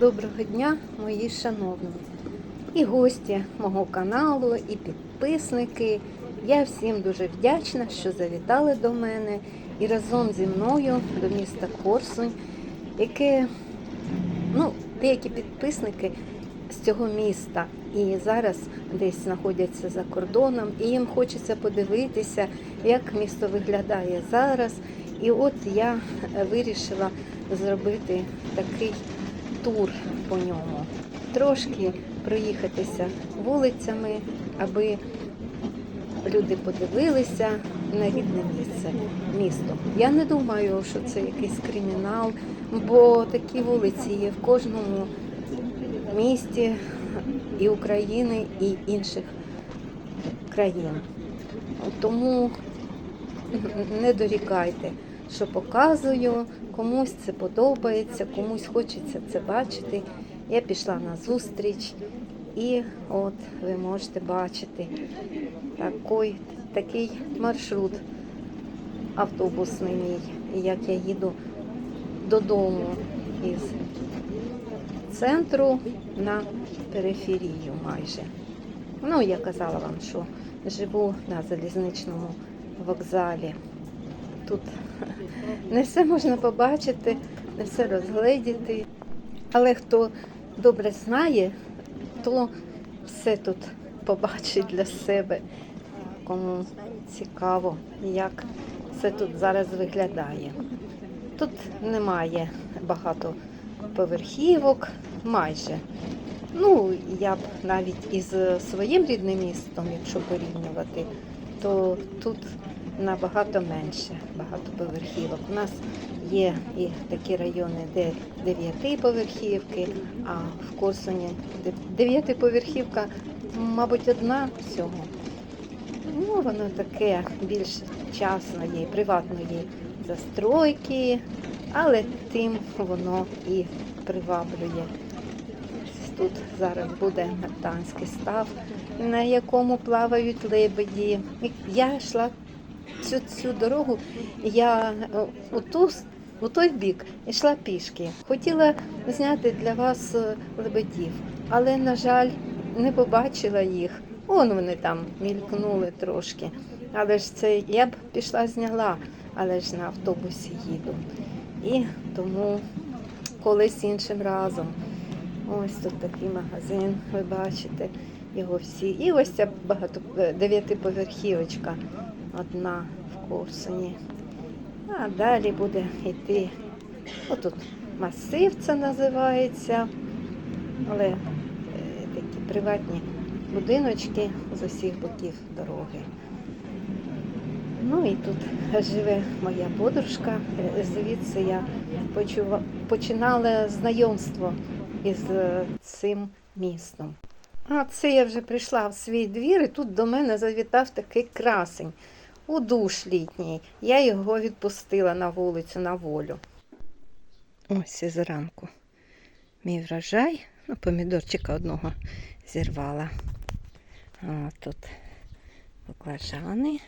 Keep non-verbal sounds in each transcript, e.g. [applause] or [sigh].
Доброго дня, мої шановні і гості мого каналу, і підписники. Я всім дуже вдячна, що завітали до мене і разом зі мною до міста Корсунь, яке ну, деякі підписники з цього міста і зараз десь знаходяться за кордоном, і їм хочеться подивитися, як місто виглядає зараз. І от я вирішила зробити такий тур по ньому. Трошки проїхатися вулицями, аби люди подивилися на рідне місце, місто. Я не думаю, що це якийсь кримінал, бо такі вулиці є в кожному місті і України, і інших країн. Тому не дорікайте, що показую, комусь це подобається, комусь хочеться це бачити. Я пішла на зустріч і от ви можете бачити такий, такий маршрут автобусний мій, як я їду додому із центру на периферію майже. Ну, я казала вам, що живу на залізничному вокзалі. Тут не все можна побачити, не все розгледіти. Але хто добре знає, то все тут побачить для себе, кому цікаво, як це тут зараз виглядає. Тут немає багато поверхівок, майже. Ну, я б навіть із своїм рідним містом, якщо порівнювати, то тут набагато менше багатоповерхівок. У нас є і такі райони, де дев'ятиповерхівки, а в Корсуні дев'ятиповерхівка, мабуть, одна всього. Ну, воно таке більш частної, приватної застройки, але тим воно і приваблює. Тут зараз буде Мартанський став, на якому плавають лебеді. Я йшла цю, цю дорогу, я е, у, ту, у той бік йшла пішки. Хотіла зняти для вас е, лебедів, але, на жаль, не побачила їх. Вон вони там мількнули трошки. Але ж це я б пішла зняла, але ж на автобусі їду. І тому колись іншим разом. Ось тут такий магазин, ви бачите його всі. І ось ця багато е, дев'ятиповерхівочка одна в Корсуні. А далі буде йти. Отут масив це називається, але е, такі приватні будиночки з усіх боків дороги. Ну і тут живе моя подружка. Е, Звідси я почува... починала знайомство із е, цим містом. А це я вже прийшла в свій двір, і тут до мене завітав такий красень у душ літній. Я його відпустила на вулицю на волю. Ось і зранку мій врожай. Ну, помідорчика одного зірвала. А тут баклажани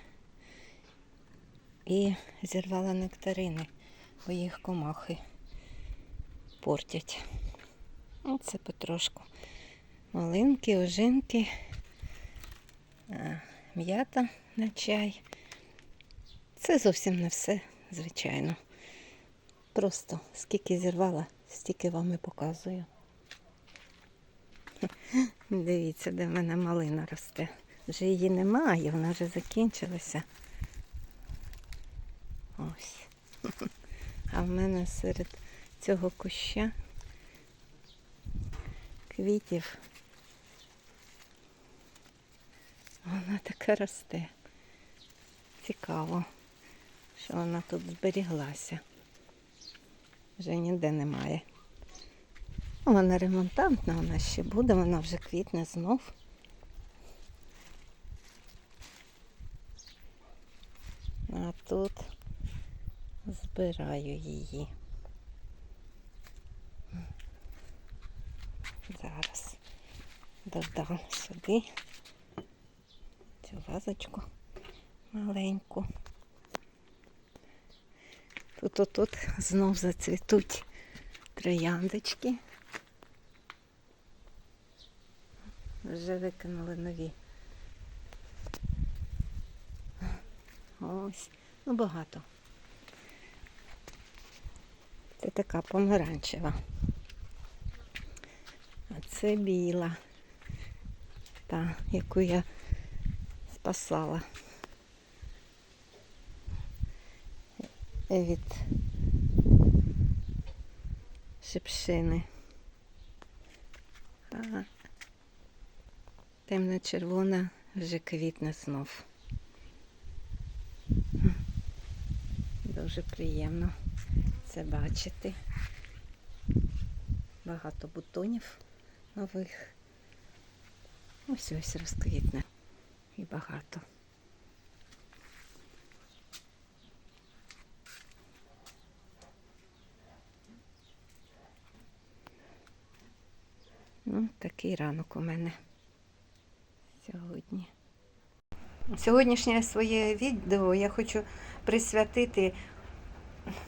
і зірвала нектарини, бо їх комахи портять. Оце потрошку. Малинки, ожинки, м'ята на чай. Це зовсім не все, звичайно. Просто скільки зірвала, стільки вам і показую. [laughs] Дивіться, де в мене малина росте. Вже її немає, вона вже закінчилася. Ось. [laughs] А в мене серед цього куща квітів. Вона така росте. Цікаво, що вона тут зберіглася. Вже ніде немає. Вона ремонтантна, вона ще буде, вона вже квітне знов. А тут збираю її. Зараз додам сюди цю вазочку маленьку. Тут от тут знов зацвітуть трояндочки. Вже викинули нові. Ось, ну багато. Це така помаранчева. А це біла, та, яку я спасала. Від шипшини. А темно-червона вже квітне знов. Дуже приємно це бачити. Багато бутонів нових. Ось ось розквітне. І багато. Ну, такий ранок у мене сьогодні. Сьогоднішнє своє відео я хочу присвятити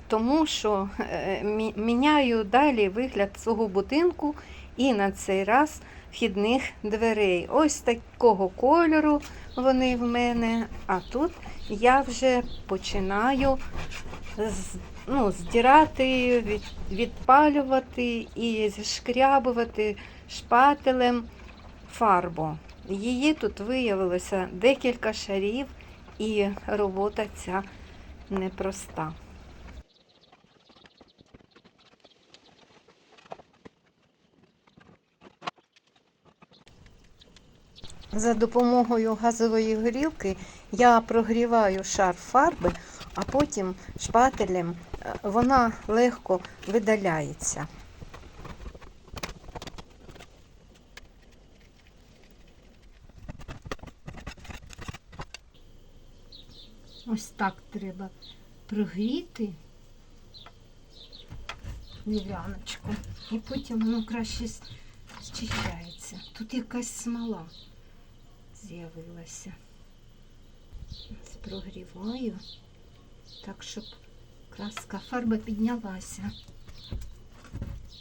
тому, що е, міняю далі вигляд свого будинку і на цей раз вхідних дверей. Ось такого кольору вони в мене, а тут я вже починаю з- ну, здирати, від, відпалювати і зшкрябувати шпателем фарбу. Її тут виявилося декілька шарів, і робота ця непроста. За допомогою газової горілки я прогріваю шар фарби, а потім шпателем е, вона легко видаляється. Ось так треба прогріти вівляночку, і потім воно краще зчищається. Тут якась смола з'явилася. Прогріваю так, щоб краска фарба піднялася.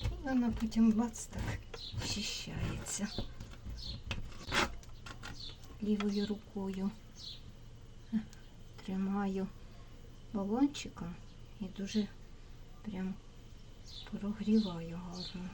І вона потім бац так очищається лівою рукою. Тримаю балончика і дуже прям прогріваю гарно.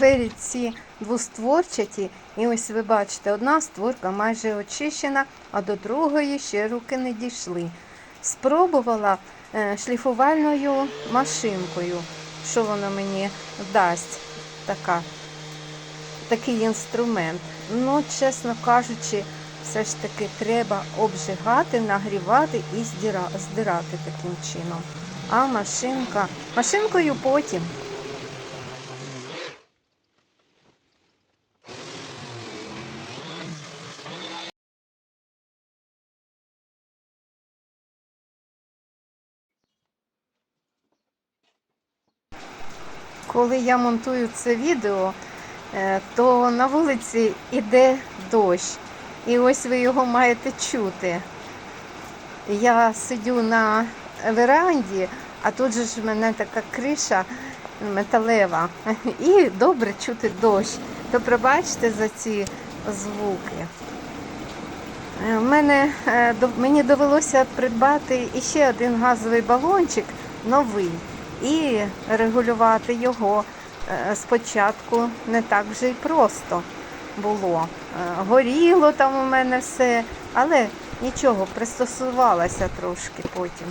Двері ці двостворчаті, і ось ви бачите, одна створка майже очищена, а до другої ще руки не дійшли. Спробувала е, шліфувальною машинкою, що воно мені дасть така, такий інструмент. Ну, чесно кажучи, все ж таки треба обжигати, нагрівати і здирати таким чином. А машинка, машинкою потім. Коли я монтую це відео, е, то на вулиці йде дощ. І ось ви його маєте чути. Я сидю на веранді, а тут же ж в мене така криша металева. [laughs] І добре чути дощ. То пробачте за ці звуки. Е, Мене, е, мені довелося придбати іще один газовий балончик новий і регулювати його е, спочатку не так вже й просто було. Е, Горіло там у мене все, але нічого, пристосувалася трошки потім.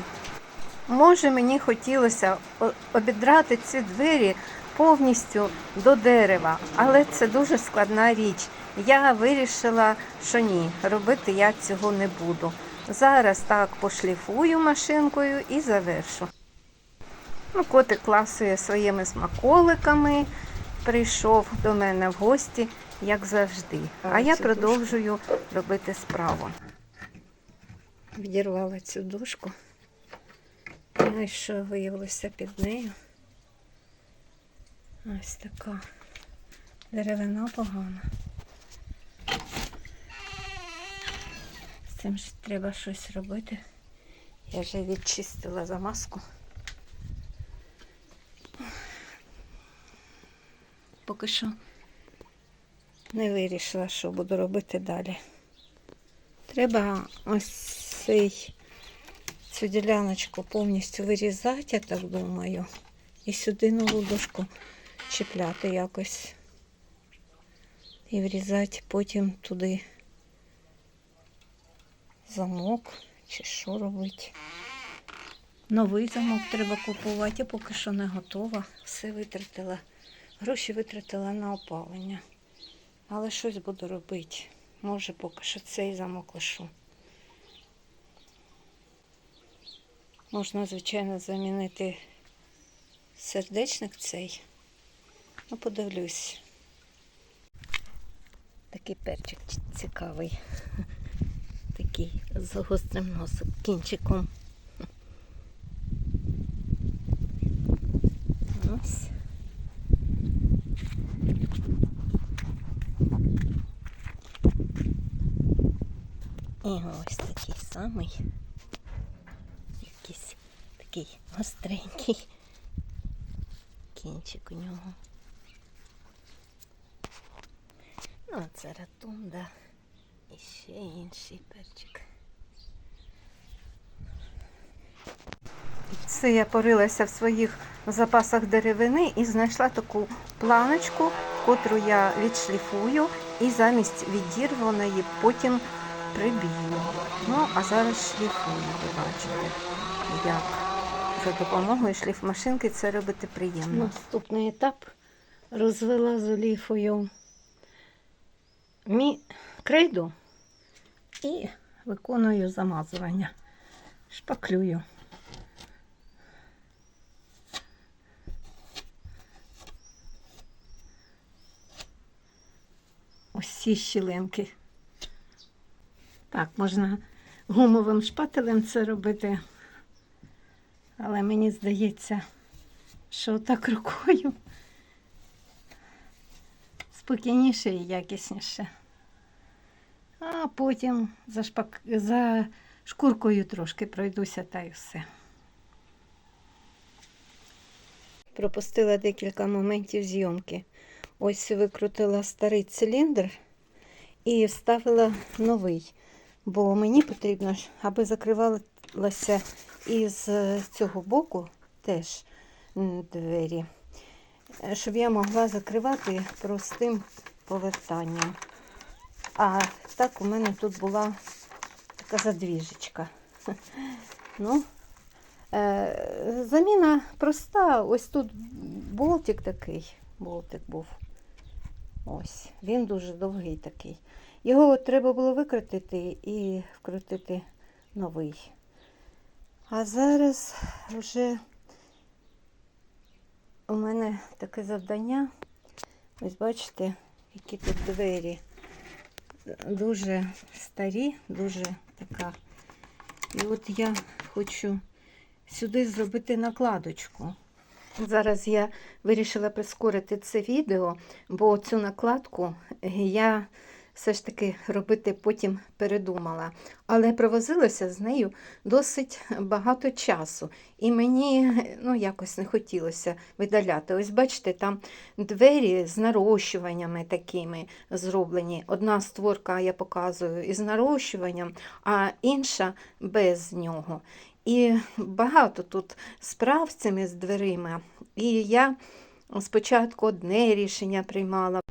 Може, мені хотілося обідрати ці двері повністю до дерева, але це дуже складна річ. Я вирішила, що ні, робити я цього не буду. Зараз так пошліфую машинкою і завершу. Ну, котик класує своїми смаколиками прийшов до мене в гості, як завжди. А, я продовжую робити справу. Відірвала цю дошку. Ну і що виявилося під нею? Ось така деревина погана. З цим ж треба щось робити. Я вже відчистила замазку. Поки що не вирішила, що буду робити далі. Треба ось цей, цю діляночку повністю вирізати, я так думаю. І сюди нову дошку чіпляти якось. І врізати потім туди замок чи що робити. Новий замок треба купувати, я поки що не готова. Все витратила. Гроші витратила на опалення. Але щось буду робити. Може, поки що цей замок лишу. Можна, звичайно, замінити сердечник цей. Ну, подивлюсь. Такий перчик цікавий. [laughs] Такий з гострим носом, кінчиком. Ось. І ось такий самий. Якийсь такий гостренький кінчик у нього. Ну, а це ратунда. І ще інший перчик. Це я порилася в своїх запасах деревини і знайшла таку планочку, котру я відшліфую і замість відірваної потім прибію. Ну, а зараз шліфую, ви бачите, як за допомогою шліфмашинки це робити приємно. Наступний етап розвела з оліфою мі крейду і виконую замазування. Шпаклюю. Усі щілинки. Так, можна гумовим шпателем це робити. Але мені здається, що так рукою спокійніше і якісніше. А потім за, шпак... за шкуркою трошки пройдуся та й все. Пропустила декілька моментів зйомки. Ось викрутила старий циліндр і вставила новий. Бо мені потрібно, аби закривалося із цього боку теж двері, е, щоб я могла закривати простим повертанням. А так у мене тут була така задвіжечка. [laughs] Ну, е, заміна проста. Ось тут болтик такий. Болтик був. Ось. Він дуже довгий такий. Його треба було викрутити і вкрутити новий. А зараз вже у мене таке завдання. Ось бачите, які тут двері дуже старі, дуже така. І от я хочу сюди зробити накладочку. Зараз я вирішила прискорити це відео, бо цю накладку я все ж таки робити потім передумала. Але провозилася з нею досить багато часу. І мені ну, якось не хотілося видаляти. Ось бачите, там двері з нарощуваннями такими зроблені. Одна створка я показую із нарощуванням, а інша без нього. І багато тут справ з цими з дверима. І я спочатку одне рішення приймала,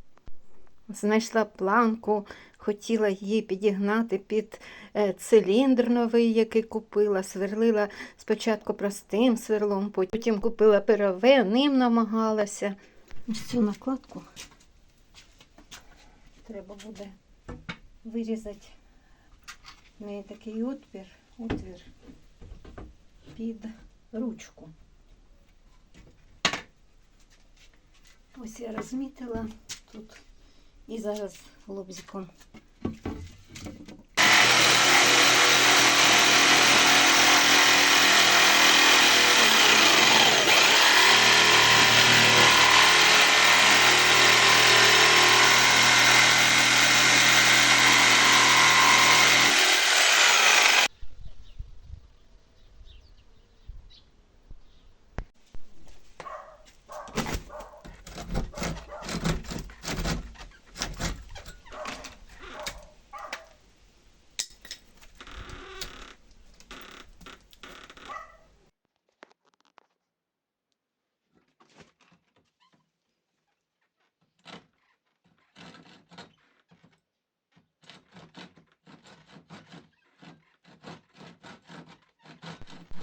знайшла планку, хотіла її підігнати під е, циліндр новий, який купила, сверлила спочатку простим сверлом, потім купила перове, ним намагалася. Ось цю накладку треба буде вирізати в неї такий отвір, отвір під ручку. Ось я розмітила тут і зараз лобзиком.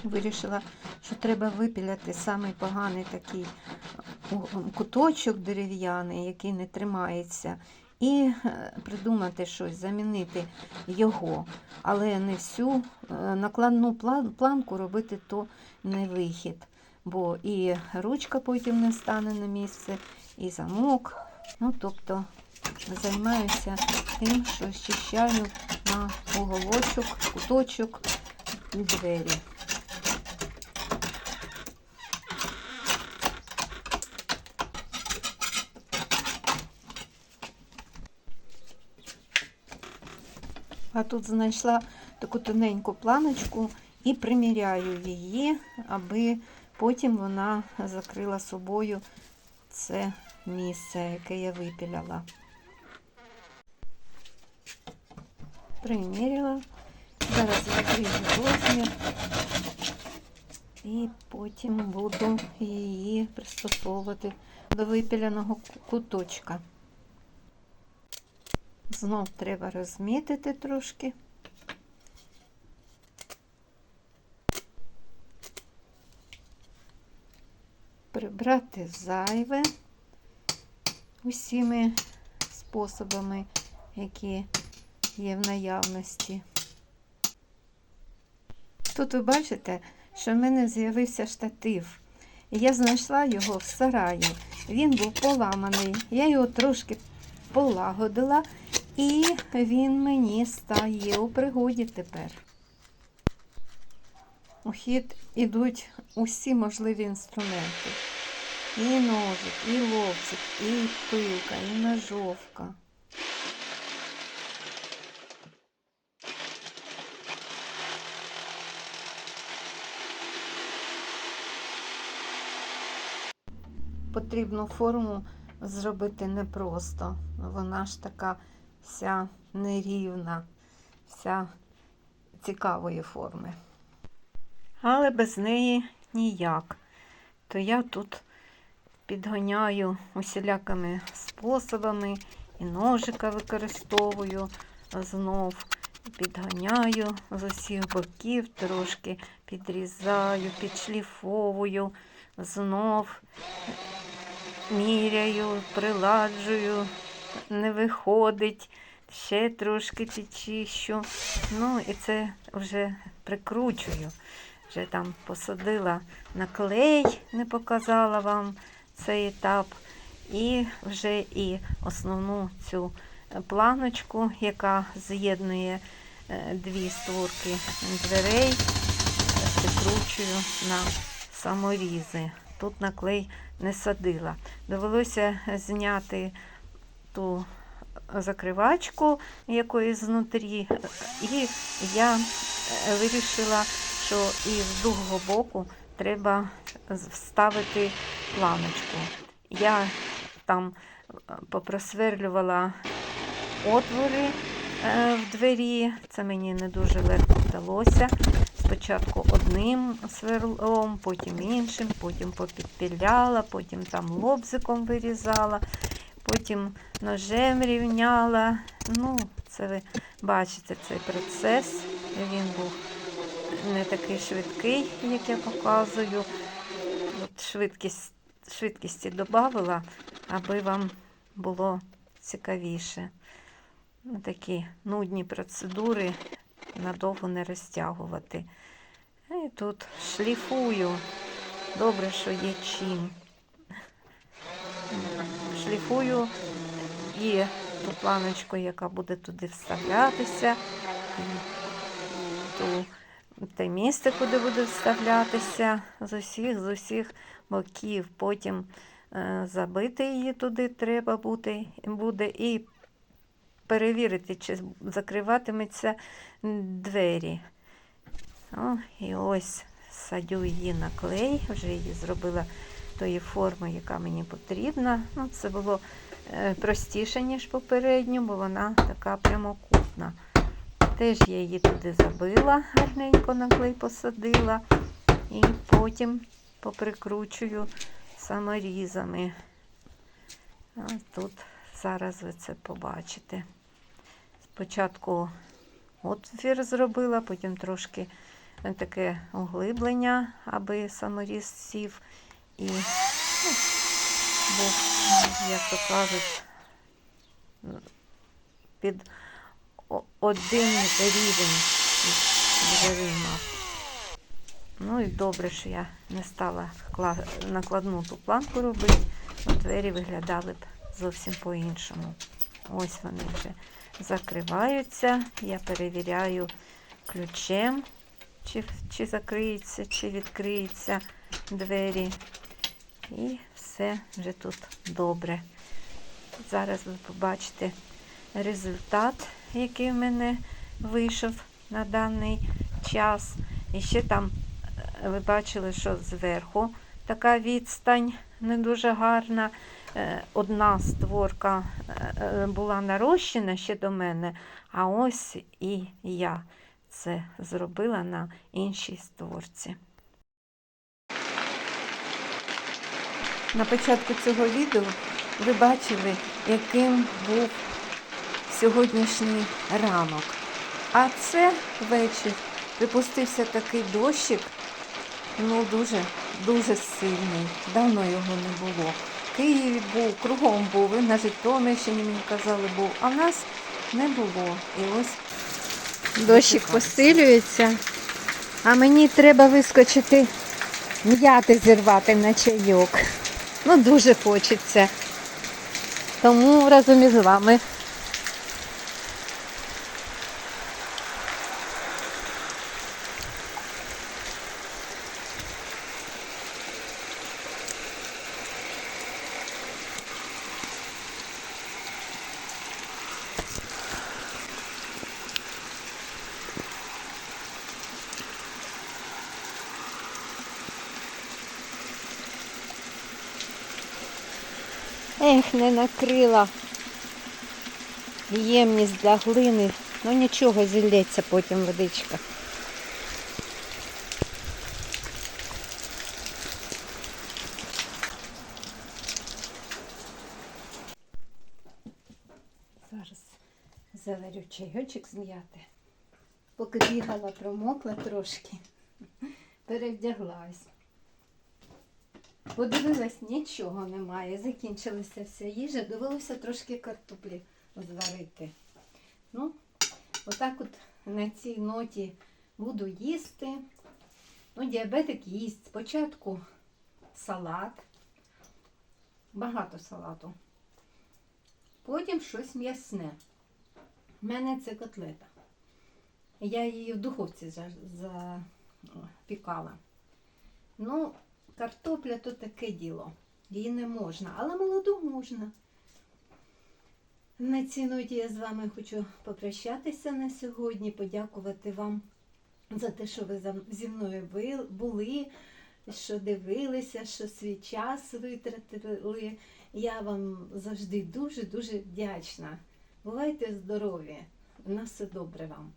Вирішила, що треба випіляти самий поганий такий куточок дерев'яний, який не тримається, і е, придумати щось, замінити його. Але не всю е, накладну планку робити то не вихід. Бо і ручка потім не стане на місце, і замок. Ну, тобто займаюся тим, що щищаю на уголочок, куточок двері. А тут знайшла таку тоненьку планочку і приміряю її, аби потім вона закрила собою це місце, яке я випіляла. Приміряла. Зараз виріжу розмір і потім буду її пристосовувати до випіляного куточка. Знов треба розмітити трошки. Прибрати зайве усіми способами, які є в наявності. Тут ви бачите, що в мене з'явився штатив. Я знайшла його в сараї. Він був поламаний. Я його трошки полагодила, і він мені стає у пригоді тепер. У хід ідуть усі можливі інструменти. І ножик, і лобзик, і пилка, і ножовка. Потрібну форму зробити непросто. Вона ж така вся нерівна, вся цікавої форми. Але без неї ніяк. То я тут підганяю усілякими способами, і ножика використовую знов, підганяю з усіх боків, трошки підрізаю, підшліфовую, знов міряю, приладжую, не виходить, ще трошки підчищу. Ну і це вже прикручую. Вже там посадила на клей, не показала вам цей етап. І вже і основну цю планочку, яка з'єднує е, дві створки дверей, прикручую на саморізи. Тут на клей не садила. Довелося зняти ту закривачку якоїсь знутрі, і я е, вирішила, що і з другого боку треба вставити планочку. Я там е, попросверлювала отвори е, в двері, це мені не дуже легко вдалося. Спочатку одним сверлом, потім іншим, потім попідпіляла, потім там лобзиком вирізала, потім ножем рівняла. Ну, це ви бачите цей процес. Він був не такий швидкий, як я показую. От швидкість, швидкісті додавала, аби вам було цікавіше. Ну, Такі нудні процедури надовго не розтягувати. І тут шліфую. Добре, що є чим. Прошліфую і ту планочку, яка буде туди вставлятися, ту, те місце, куди буде вставлятися з усіх, з усіх боків. Потім е, забити її туди треба бути, буде і перевірити, чи закриватиметься двері. О, і ось садю її на клей, вже її зробила тої форми, яка мені потрібна. Ну, це було е, простіше, ніж попередню, бо вона така прямокутна. Теж я її туди забила, гарненько на клей посадила. І потім поприкручую саморізами. А тут зараз ви це побачите. Спочатку отвір зробила, потім трошки таке оглиблення, аби саморіз сів. І, бо, як то кажуть, під один рівень дверима. Ну і добре, що я не стала накладну ту планку робити, бо двері виглядали б зовсім по-іншому. Ось вони вже закриваються. Я перевіряю ключем, чи, чи закриється, чи відкриється двері. І все вже тут добре. Зараз ви побачите результат, який в мене вийшов на даний час. І ще там е, ви бачили, що зверху така відстань не дуже гарна. Е, Одна створка е, була нарощена ще до мене, а ось і я це зробила на іншій створці. На початку цього відео ви бачили, яким був сьогоднішній ранок. А це вечір. Припустився такий дощик, ну дуже, дуже сильний. Давно його не було. В Києві був, кругом був, і на Житомирщині мені казали був, а в нас не було. І ось дощик посилюється, а мені треба вискочити м'яти зірвати на чайок. Ну, дуже хочеться. Тому разом із вами. Ех, не накрила ємність для глини. Ну нічого, зілється потім водичка. Зараз заварю чайочок зм'яти. Поки бігала, промокла трошки, [laughs] перевдяглась. Подивилась, нічого немає. Закінчилася вся їжа, довелося трошки картоплі зварити. Ну, отак от на цій ноті буду їсти. Ну, діабетик їсть. Спочатку салат, багато салату. Потім щось м'ясне. У мене це котлета. Я її в духовці запікала. Ну, Картопля то таке діло. Її не можна, але молоду можна. На цій ноті я з вами хочу попрощатися на сьогодні, подякувати вам за те, що ви зі мною були, що дивилися, що свій час витратили. Я вам завжди дуже-дуже вдячна. Бувайте здорові! На все добре вам.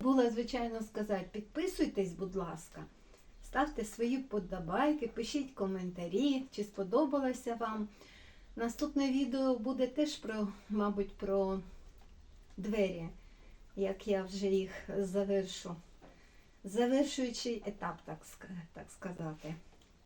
Була, звичайно, сказати, підписуйтесь, будь ласка. Ставте свої подобайки, пишіть коментарі, чи сподобалося вам. Наступне відео буде теж про, мабуть, про двері, як я вже їх завершу. Завершуючий етап, так, так сказати.